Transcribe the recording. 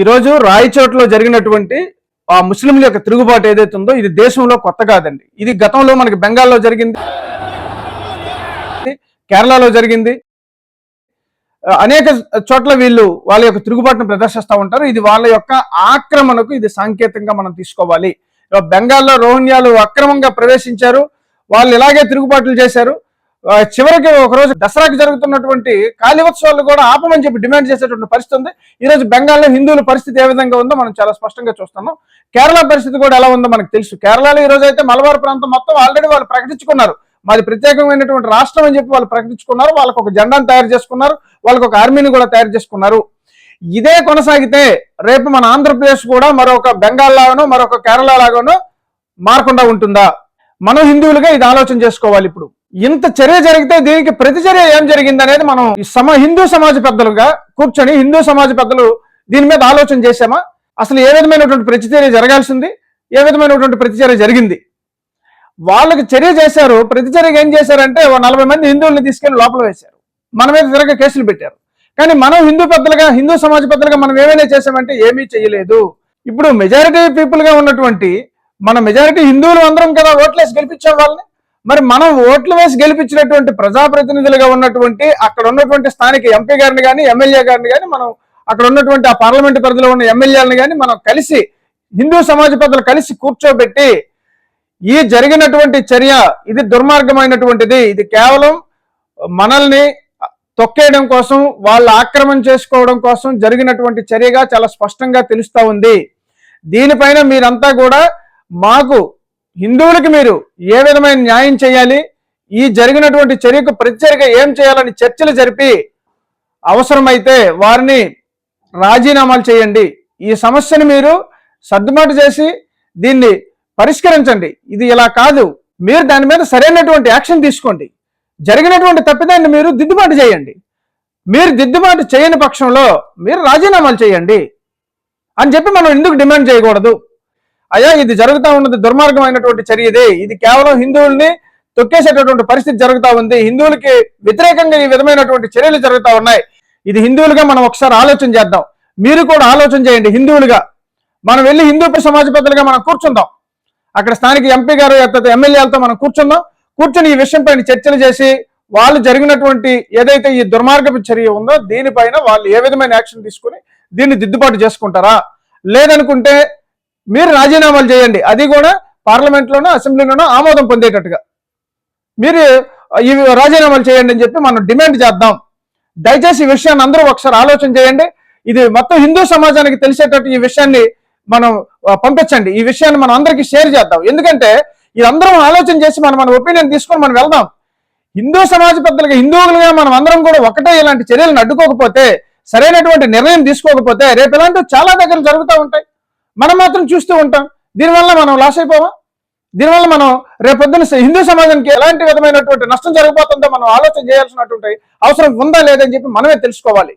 ఈరోజు రాయచోట్లో జరిగినటువంటి ఆ ముస్లింల యొక్క తిరుగుబాటు ఏదైతే ఉందో ఇది దేశంలో కొత్త కాదండి. ఇది గతంలో మనకి బెంగాల్లో జరిగింది. కేరళలో జరిగింది. అనేక చోట్ల వీళ్ళు వాళ్ళ యొక్క తిరుగుబాటును ప్రదర్శిస్తూ ఉంటారు. ఇది వాళ్ళ యొక్క ఆక్రమణకు ఇది సాంకేతికంగా మనం తీసుకోవాలి. బెంగాల్లో రోహింగ్యాలు అక్రమంగా ప్రవేశించారు. వాళ్ళు ఇలాగే తిరుగుబాట్లు చేశారు. చివరికి ఒకరోజు దసరాకి జరుగుతున్నటువంటి కాళీవత్సవాలు కూడా ఆపమని చెప్పి డిమాండ్ చేసేటువంటి పరిస్థితి ఉంది. ఈరోజు బెంగాల్లో హిందువుల పరిస్థితి ఏ విధంగా ఉందో మనం చాలా స్పష్టంగా చూస్తున్నాం. కేరళ పరిస్థితి కూడా ఎలా ఉందో మనకు తెలుసు. కేరళలో ఈ రోజు అయితే మలబార్ ప్రాంతం మొత్తం ఆల్రెడీ వాళ్ళు ప్రకటించుకున్నారు. మాది ప్రత్యేకమైనటువంటి రాష్ట్రం అని చెప్పి వాళ్ళు ప్రకటించుకున్నారు. వాళ్ళకు ఒక జెండాను తయారు చేసుకున్నారు. వాళ్ళకు ఒక ఆర్మీని కూడా తయారు చేసుకున్నారు. ఇదే కొనసాగితే రేపు మన ఆంధ్రప్రదేశ్ కూడా మరొక బెంగాల్ లాగానో మరొక కేరళ లాగానో మారకుండా ఉంటుందా? మనం హిందువులుగా ఇది ఆలోచన చేసుకోవాలి ఇప్పుడు. ఇంత చర్య జరిగితే దీనికి ప్రతిచర్య ఏం జరిగింది అనేది మనం ఈ సమ హిందూ సమాజ పెద్దలుగా కూర్చొని హిందూ సమాజ పెద్దలు దీని మీద ఆలోచన చేశామా? అసలు ఏ విధమైనటువంటి ప్రతిచర్య జరగాల్సింది? ఏ విధమైనటువంటి ప్రతిచర్య జరిగింది? వాళ్ళకి చర్య చేశారు. ప్రతిచర్యగా ఏం చేశారంటే ఓ నలభై మంది హిందువుల్ని తీసుకెళ్ళి లోపల వేశారు. మన మీద తిరగ కేసులు పెట్టారు. కానీ మనం హిందూ పెద్దలుగా హిందూ సమాజ పెద్దలుగా మనం ఏమైనా చేశామంటే ఏమీ చేయలేదు. ఇప్పుడు మెజారిటీ పీపుల్గా ఉన్నటువంటి మన మెజారిటీ హిందువులు అందరం కదా ఓట్లేసి గెలిపించాం వాళ్ళని. మరి మనం ఓట్లు వేసి గెలిపించినటువంటి ప్రజాప్రతినిధులుగా ఉన్నటువంటి అక్కడ ఉన్నటువంటి స్థానిక ఎంపీ గారిని కానీ ఎమ్మెల్యే గారిని కానీ మనం అక్కడ ఉన్నటువంటి ఆ పార్లమెంట్ పరిధిలో ఉన్న ఎమ్మెల్యేలను కానీ మనం కలిసి హిందూ సమాజ పెద్దలు కలిసి కూర్చోబెట్టి ఈ జరిగినటువంటి చర్య ఇది దుర్మార్గమైనటువంటిది. ఇది కేవలం మనల్ని తొక్కేయడం కోసం వాళ్ళు ఆక్రమణ చేసుకోవడం కోసం జరిగినటువంటి చర్యగా చాలా స్పష్టంగా తెలుస్తూ ఉంది. దీనిపైన మీరంతా కూడా మాకు హిందువులకి మీరు ఏ విధమైన న్యాయం చేయాలి? ఈ జరిగినటువంటి చర్యకు ప్రతిచర్యగా ఏం చేయాలని చర్చలు జరిపి అవసరమైతే వారిని రాజీనామాలు చేయండి. ఈ సమస్యను మీరు సర్దుబాటు చేసి దీన్ని పరిష్కరించండి. ఇది ఇలా కాదు. మీరు దాని మీద సరైనటువంటి యాక్షన్ తీసుకోండి. జరిగినటువంటి తప్పిదాన్ని మీరు దిద్దుబాటు చేయండి. మీరు దిద్దుబాటు చేయని పక్షంలో మీరు రాజీనామాలు చేయండి. అని చెప్పి మనం ఎందుకు డిమాండ్ చేయకూడదు? అయ్యా ఇది జరుగుతూ ఉన్నది దుర్మార్గమైనటువంటి చర్య ఇది ఇది కేవలం హిందువుల్ని తొక్కేసేటటువంటి పరిస్థితి జరుగుతూ ఉంది. హిందువులకి వ్యతిరేకంగా ఈ విధమైనటువంటి చర్యలు జరుగుతూ ఉన్నాయి. ఇది హిందువులుగా మనం ఒకసారి ఆలోచన చేద్దాం. మీరు కూడా ఆలోచన చేయండి హిందువులుగా. మనం వెళ్ళి హిందూ సమాజ పెద్దలుగా మనం కూర్చుందాం. అక్కడ స్థానిక ఎంపీ గారు ఎమ్మెల్యేలతో మనం కూర్చుందాం. కూర్చొని ఈ విషయం పైన చర్చలు చేసి వాళ్ళు జరిగినటువంటి ఏదైతే ఈ దుర్మార్గపు చర్య ఉందో దీనిపైన వాళ్ళు ఏ విధమైన యాక్షన్ తీసుకుని దీన్ని దిద్దుబాటు చేసుకుంటారా? లేదనుకుంటే మీరు రాజీనామాలు చేయండి. అది కూడా పార్లమెంట్లోనో అసెంబ్లీలోనో ఆమోదం పొందేటట్టుగా. మీరు ఇవి రాజీనామాలు చేయండి అని చెప్పి మనం డిమాండ్ చేద్దాం. దయచేసి ఈ విషయాన్ని అందరూ ఒకసారి ఆలోచన చేయండి. ఇది మొత్తం హిందూ సమాజానికి తెలిసేటట్టు ఈ విషయాన్ని మనం పంపించండి. ఈ విషయాన్ని మనం అందరికీ షేర్ చేద్దాం. ఎందుకంటే ఇదందరం ఆలోచన చేసి మనం మన ఒపీనియన్ తీసుకొని మనం వెళ్దాం. హిందూ సమాజ పెద్దలుగా హిందువులుగా మనం అందరం కూడా ఒకటే ఇలాంటి చర్యలను అడ్డుకోకపోతే సరైనటువంటి నిర్ణయం తీసుకోకపోతే రేపు ఇలాంటివి చాలా దగ్గర జరుగుతూ ఉంటాయి. మనం మాత్రం చూస్తూ ఉంటాం. దీనివల్ల మనం లాస్ అయిపోవా? దీనివల్ల మనం రేపొద్దున హిందూ సమాజానికి ఎలాంటి విధమైనటువంటి నష్టం జరగబోతుందో మనం ఆలోచన చేయాల్సినటువంటి అవసరం ఉందా లేదని చెప్పి మనమే తెలుసుకోవాలి.